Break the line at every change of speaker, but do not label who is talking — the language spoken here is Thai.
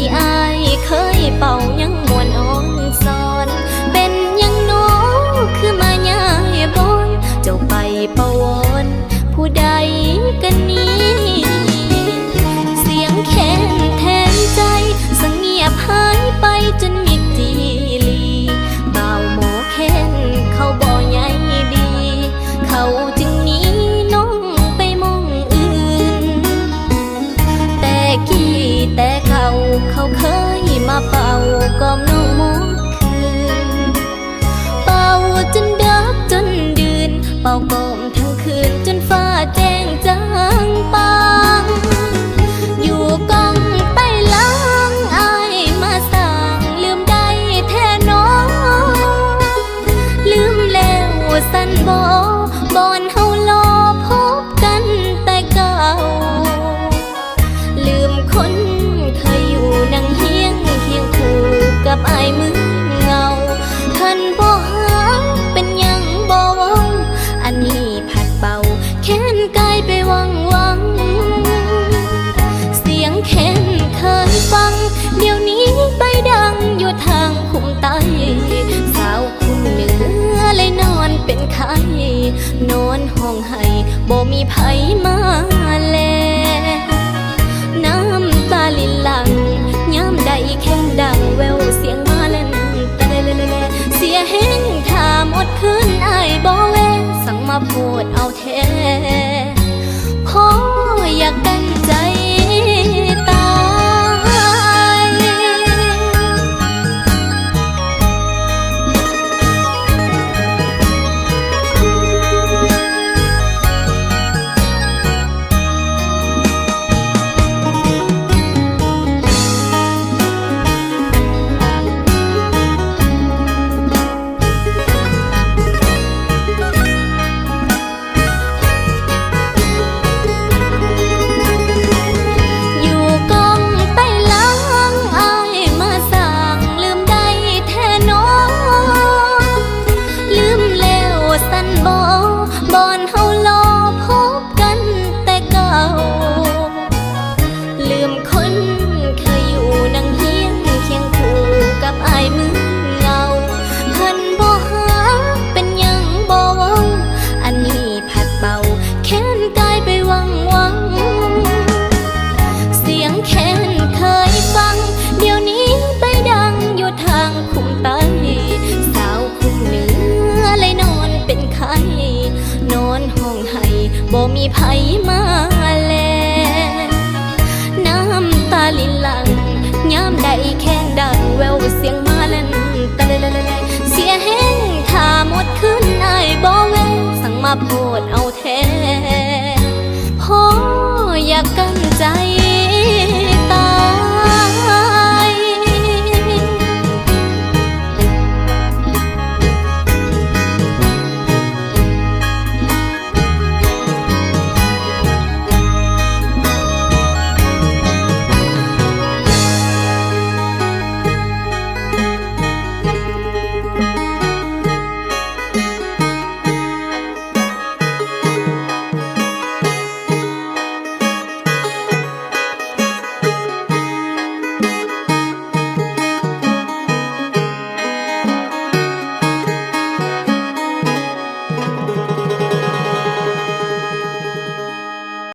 ที่อายเคยเป่ายัง cầm nó ไผมาแล น้ำตาลินหลังย้ำใดแข้งดังแววเสียงมาเลนตะเสียแห้งถามอดขึ้นไอ้บ่แว สั่งมาโพดเอาแท้ มีไผมาแล น้ำตาลินหลังยามใดแข้งดังแววเสียงมาลันตะเลเสียแห้งถ้าหมดขึ้นอายบ่เวสั่งมาพอ